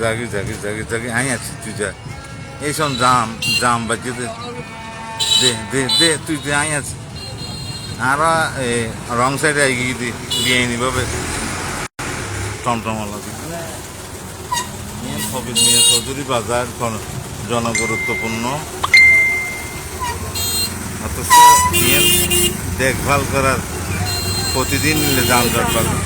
জাগি জাগি জাগি জাগি আই আছি তুই যা। এই সব জাম জাম বাকি দে। দে দে তুই দে আই আছি। আর রং সাইডে আই গিয়ে দি বিয়ে নিভাবে টমটমওয়ালা ফবির মিয়া চৌধুরী বাজার জনগুরুত্বপূর্ণ। অথচ দেখভাল করার প্রতিদিন যানজট পাবে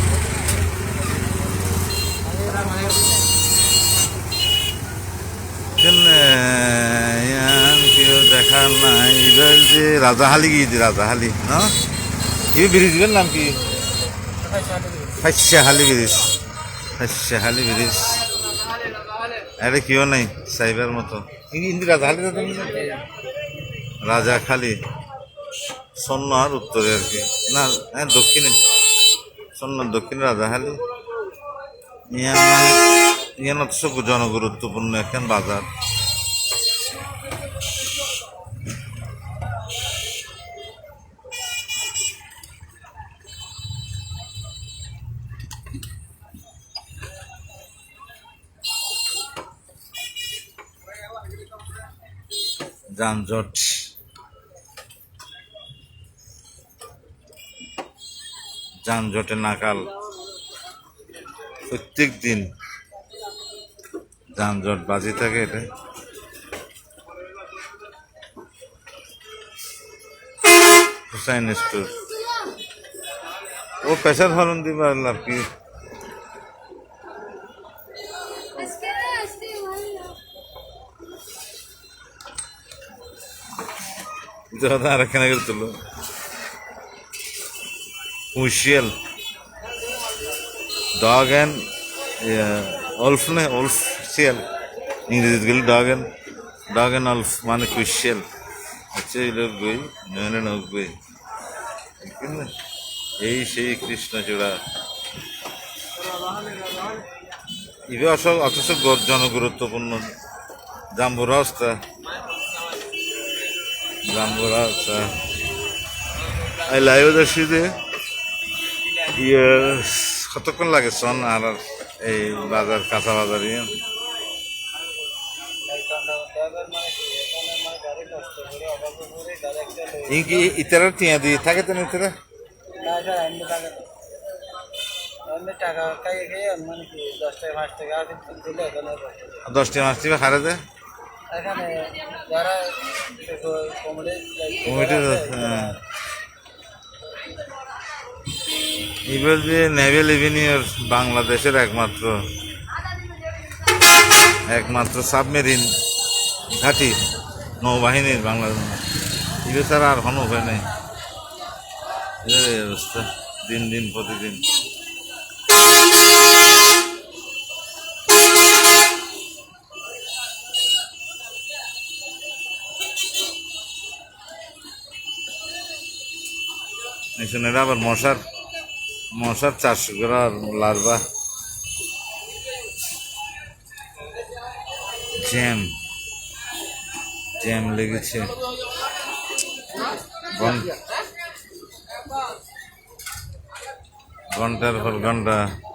কেউ দেখার নাই। এবার যে রাজাহালি গিয়ে রাজাহালি না? এই ব্রিজের নাম কি? ফাইসাহালি ব্রিজ। ফাইসাহালি ব্রিজ। আরে কেউ নাই সাইবার মতো। হিন্দি রাজাহালি রাজাখালি। সন্ন আর উত্তরে আর কি। না হ্যাঁ দক্ষিণে। সন্ন দক্ষিণে রাজাহালি ইয়ান অথচ জনগুরুত্বপূর্ণ এখন বাজার। যানজট। যানজটে নাকাল প্রত্যেক দিন যানজট বাজি থাকে এটা হুসাইন স্টোর। ও প্রেসার হরন দিবা লাভ কি? আর এখানে করে হুশিয়াল ডগ অ্যান্ড অল্ফ না অল্ফ শিয়াল ইংরেজিতে গেলে dog and dog and wolf মানে লোক বই নয়নে নৌক বই এই সেই কৃষ্ণচূড়া ইভে অস অথচ জনগুরুত্বপূর্ণ জাম্বু রাস্তা জাম্বু রাস্তা এই লাইভ দর্শিতে ইয়ে কতক্ষণ লাগে সন আর এই বাজার কাঁচা বাজার ইয়ে। ইনকি ইতারা টিয়া দি থাকে তো না ইতারা? টাকা মানে দশ টাকা টাকা মাস টিপে হারে দে। এখানে যারা কমলে কমিটি ইবেল যে নেভেল ইভিনিয়র বাংলাদেশের একমাত্র একমাত্র সাবমেরিন ঘাঁটি নৌবাহিনীর বাংলাদেশ। ইবে ছাড়া আর কোনো উপায় নেই। অবস্থা, দিন দিন, প্রতিদিন। এখানে আবার মশার মশার চাষ করা লার্ভা। জ্যাম। জ্যাম লেগেছে। ঘন- ঘণ্টার পর ঘণ্টা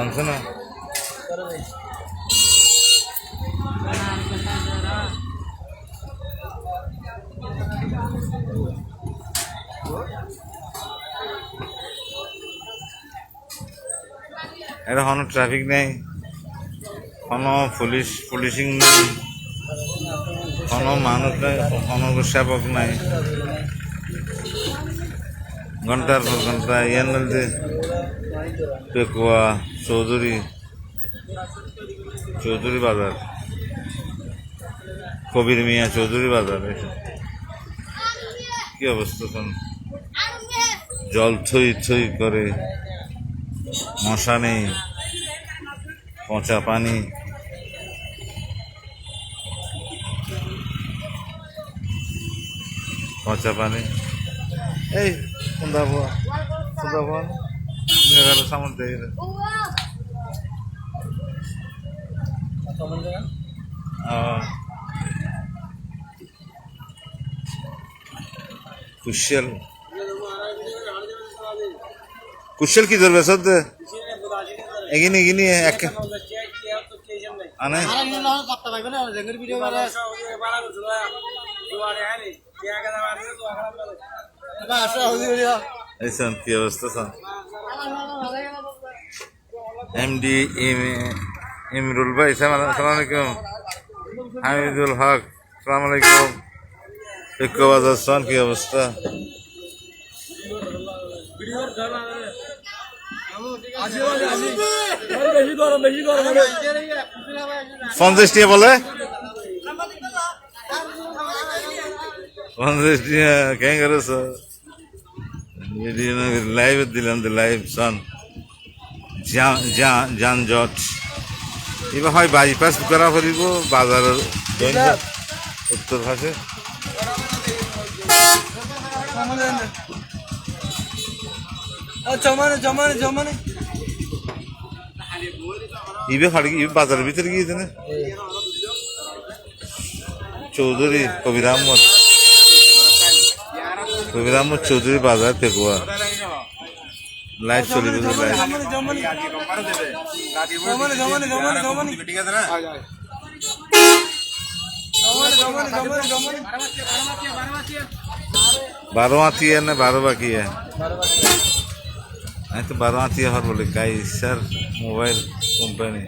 না? এটা কোনো ট্রাফিক নেই। কোনো পুলিশ পুলিশিং নেই। কোনো মানুষ নেই, কোনো সেবক নাই। ঘণ্টার পর ঘণ্টা ইয়ার মধ্যে পেকুয়া, চৌধুরী চৌধুরী বাজার। কবির মিয়া, চৌধুরী বাজার। কি অবস্থা শোন জল থই থই করে, মশা নেই, পচা পানি। পচা পানি। এই, সুন্দরবন। সুন্দরবন, মেঘালয় সামন্ত দেখে কুশল। কুশল কি ধরবে সদ এগিনি এগিনি এক আনে। ভিডিও কি অবস্থা এমডি এম ইমরুল ভাই, সালাম আলাইকুম হামিদুল হক সালাম আলাইকুম ইকবাজ হাসান কি অবস্থা? পঞ্চাশ বলে? পঞ্চাশ কেন করেছ? লাইভ দিলাম তো লাইভ সন যানজট এবার হয় বাইপাস করা করিব বাজারের উত্তর পাশে জমানে ইবে বাজারের ভিতরে গিয়েছে না? চৌধুরী কবির আহমদ रविराम चौधरी बाज़ार पेगुआ लाइट चली गई लाइट बारवाती है ना बारवा की है. नहीं तो बारवाती है हर बोले गाय सर मोबाइल कंपनी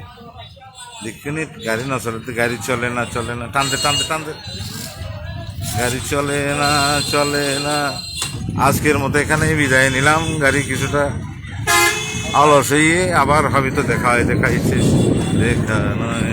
लेकिन गाड़ी ना चले तो गाड़ी चले ना चले ना। टांदे टांदे टांदे। গাড়ি চলে না চলে না। আজকের মতো এখানেই বিদায় নিলাম। গাড়ি কিছুটা অলস আবার হয়তো দেখা হয় দেখা ইচ্ছে দেখা নয়